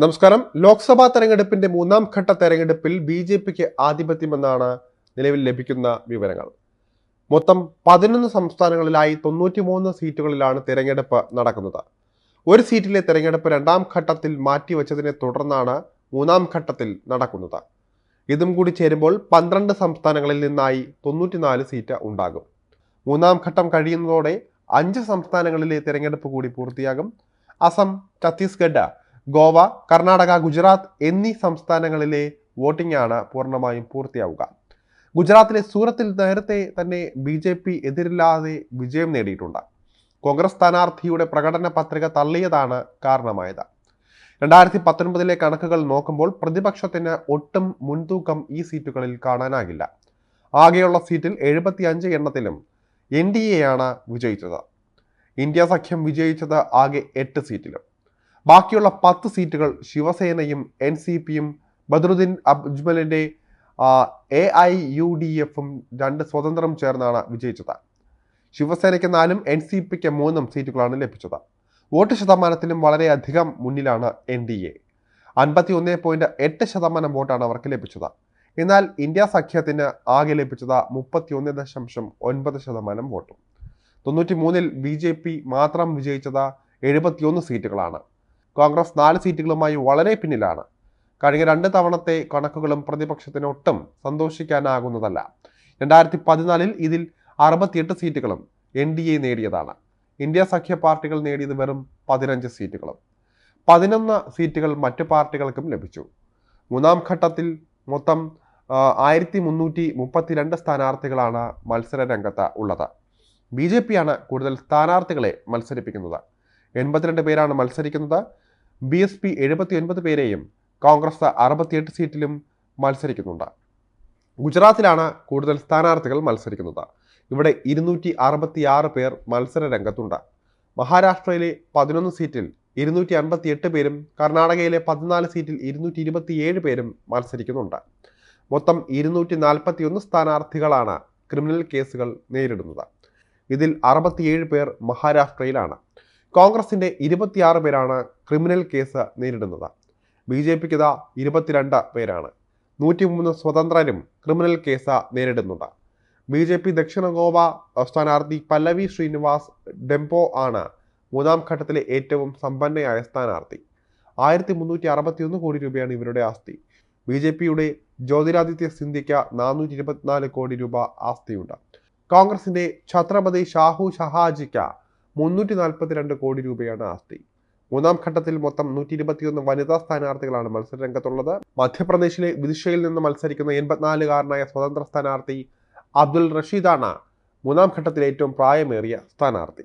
നമസ്കാരം. ലോക്സഭാ തെരഞ്ഞെടുപ്പിന്റെ മൂന്നാം ഘട്ട തെരഞ്ഞെടുപ്പിൽ ബി ജെ പിക്ക് ആധിപത്യമെന്നാണ് നിലവിൽ ലഭിക്കുന്ന വിവരങ്ങൾ. മൊത്തം പതിനൊന്ന് സംസ്ഥാനങ്ങളിലായി തൊണ്ണൂറ്റിമൂന്ന് സീറ്റുകളിലാണ് തെരഞ്ഞെടുപ്പ് നടക്കുന്നത്. ഒരു സീറ്റിലെ തെരഞ്ഞെടുപ്പ് രണ്ടാം ഘട്ടത്തിൽ മാറ്റിവെച്ചതിനെ തുടർന്നാണ് മൂന്നാം ഘട്ടത്തിൽ നടക്കുന്നത്. ഇതും കൂടി ചേരുമ്പോൾ പന്ത്രണ്ട് സംസ്ഥാനങ്ങളിൽ നിന്നായി തൊണ്ണൂറ്റിനാല് സീറ്റ് ഉണ്ടാകും. മൂന്നാം ഘട്ടം കഴിയുന്നതോടെ അഞ്ച് സംസ്ഥാനങ്ങളിലെ തെരഞ്ഞെടുപ്പ് കൂടി പൂർത്തിയാകും. അസം ഛത്തീസ്ഗഡ് ഗോവ കർണാടക ഗുജറാത്ത് എന്നീ സംസ്ഥാനങ്ങളിലെ വോട്ടിംഗ് ആണ് പൂർണമായും പൂർത്തിയാവുക. ഗുജറാത്തിലെ സൂറത്തിൽ നേരത്തെ തന്നെ ബി ജെ പി എതിരില്ലാതെ വിജയം നേടിയിട്ടുണ്ട്. കോൺഗ്രസ് സ്ഥാനാർത്ഥിയുടെ പ്രകടന പത്രിക തള്ളിയതാണ് കാരണമായത്. രണ്ടായിരത്തി പത്തൊൻപതിലെ കണക്കുകൾ നോക്കുമ്പോൾ പ്രതിപക്ഷത്തിന് ഒട്ടും മുൻതൂക്കം ഈ സീറ്റുകളിൽ കാണാനാകില്ല. ആകെയുള്ള സീറ്റിൽ എഴുപത്തി അഞ്ച് എണ്ണത്തിലും എൻ ഡി എയാണ് വിജയിച്ചത്. ഇന്ത്യ സഖ്യം വിജയിച്ചത് ആകെ എട്ട് സീറ്റിലും. ബാക്കിയുള്ള പത്ത് സീറ്റുകൾ ശിവസേനയും എൻ സി പിയും ബദറുദ്ദീൻ അജ്മലിന്റെ എ ഐ യു ഡി എഫും രണ്ട് സ്വതന്ത്രം ചേർന്നാണ് വിജയിച്ചത്. ശിവസേനയ്ക്ക് നാലും എൻ സി പിക്ക് മൂന്നും സീറ്റുകളാണ് ലഭിച്ചത്. വോട്ട് ശതമാനത്തിലും വളരെയധികം മുന്നിലാണ് എൻ ഡി എ അൻപത്തി ഒന്ന് പോയിന്റ് എട്ട് ശതമാനം വോട്ടാണ് അവർക്ക് ലഭിച്ചത്. എന്നാൽ ഇന്ത്യ സഖ്യത്തിന് ആകെ ലഭിച്ചത് മുപ്പത്തി ഒന്ന് ദശാംശം ഒൻപത് ശതമാനം വോട്ടും. തൊണ്ണൂറ്റി മൂന്നിൽ ബി ജെ പി മാത്രം വിജയിച്ചത് എഴുപത്തിയൊന്ന് സീറ്റുകളാണ്. കോൺഗ്രസ് നാല് സീറ്റുകളുമായി വളരെ പിന്നിലാണ്. കഴിഞ്ഞ രണ്ട് തവണത്തെ കണക്കുകളും പ്രതിപക്ഷത്തിന് ഒട്ടും സന്തോഷിക്കാനാകുന്നതല്ല. രണ്ടായിരത്തി പതിനാലിൽ ഇതിൽ അറുപത്തിയെട്ട് സീറ്റുകളും എൻ ഡി എ നേടിയതാണ്. ഇന്ത്യ സഖ്യ പാർട്ടികൾ നേടിയത് വെറും പതിനഞ്ച് സീറ്റുകളും. പതിനൊന്ന് സീറ്റുകൾ മറ്റു പാർട്ടികൾക്കും ലഭിച്ചു. മൂന്നാം ഘട്ടത്തിൽ മൊത്തം ആയിരത്തി മുന്നൂറ്റി മുപ്പത്തിരണ്ട് സ്ഥാനാർത്ഥികളാണ് മത്സര രംഗത്ത് ഉള്ളത്. ബി ജെ പിയാണ് കൂടുതൽ സ്ഥാനാർത്ഥികളെ മത്സരിപ്പിക്കുന്നത്. എൺപത്തിരണ്ട് പേരാണ് മത്സരിക്കുന്നത്. ബി എസ് പി എഴുപത്തി ഒൻപത് പേരെയും കോൺഗ്രസ് അറുപത്തിയെട്ട് സീറ്റിലും മത്സരിക്കുന്നുണ്ട്. ഗുജറാത്തിലാണ് കൂടുതൽ സ്ഥാനാർത്ഥികൾ മത്സരിക്കുന്നത്. ഇവിടെ ഇരുന്നൂറ്റി അറുപത്തി ആറ് പേർ മത്സര രംഗത്തുണ്ട്. മഹാരാഷ്ട്രയിലെ പതിനൊന്ന് സീറ്റിൽ ഇരുന്നൂറ്റി അൻപത്തി എട്ട് പേരും കർണാടകയിലെ പതിനാല് സീറ്റിൽ ഇരുന്നൂറ്റി ഇരുപത്തിയേഴ് പേരും മത്സരിക്കുന്നുണ്ട്. മൊത്തം ഇരുന്നൂറ്റി നാൽപ്പത്തി ഒന്ന് സ്ഥാനാർത്ഥികളാണ് ക്രിമിനൽ കേസുകൾ നേരിടുന്നത്. ഇതിൽ അറുപത്തിയേഴ് പേർ മഹാരാഷ്ട്രയിലാണ്. കോൺഗ്രസിന്റെ ഇരുപത്തിയാറ് പേരാണ് ക്രിമിനൽ കേസ് നേരിടുന്നത്. ബി ജെ പിക്ക് ഇതാ ഇരുപത്തിരണ്ട് പേരാണ്. നൂറ്റിമൂന്ന് സ്വതന്ത്രരും ക്രിമിനൽ കേസ് നേരിടുന്നുണ്ട്. ബി ജെ പി ദക്ഷിണ ഗോവ സ്ഥാനാർത്ഥി പല്ലവി ശ്രീനിവാസ് ഡെംപോ ആണ് മൂന്നാം ഘട്ടത്തിലെ ഏറ്റവും സമ്പന്നയായ സ്ഥാനാർത്ഥി. ആയിരത്തി മുന്നൂറ്റി അറുപത്തിയൊന്ന് കോടി രൂപയാണ് ഇവരുടെ ആസ്തി. ബി ജെ പിയുടെ ജ്യോതിരാദിത്യ സിന്ധ്യയ്ക്ക് നാനൂറ്റി ഇരുപത്തിനാല് കോടി രൂപ ആസ്തിയുണ്ട്. കോൺഗ്രസിന്റെ ഛത്രപതി ഷാഹു ഷഹാജിക്ക് മുന്നൂറ്റി നാൽപ്പത്തിരണ്ട് കോടി രൂപയാണ് ആസ്തി. മൂന്നാം ഘട്ടത്തിൽ മൊത്തം നൂറ്റി ഇരുപത്തിയൊന്ന് വനിതാ സ്ഥാനാർത്ഥികളാണ് മത്സരരംഗത്തുള്ളത്. മധ്യപ്രദേശിലെ വിദിഷയിൽ നിന്ന് മത്സരിക്കുന്ന എൺപത്തിനാലുകാരനായ സ്വതന്ത്ര സ്ഥാനാർത്ഥി അബ്ദുൽ റഷീദാണ് മൂന്നാം ഘട്ടത്തിൽ ഏറ്റവും പ്രായമേറിയ സ്ഥാനാർത്ഥി.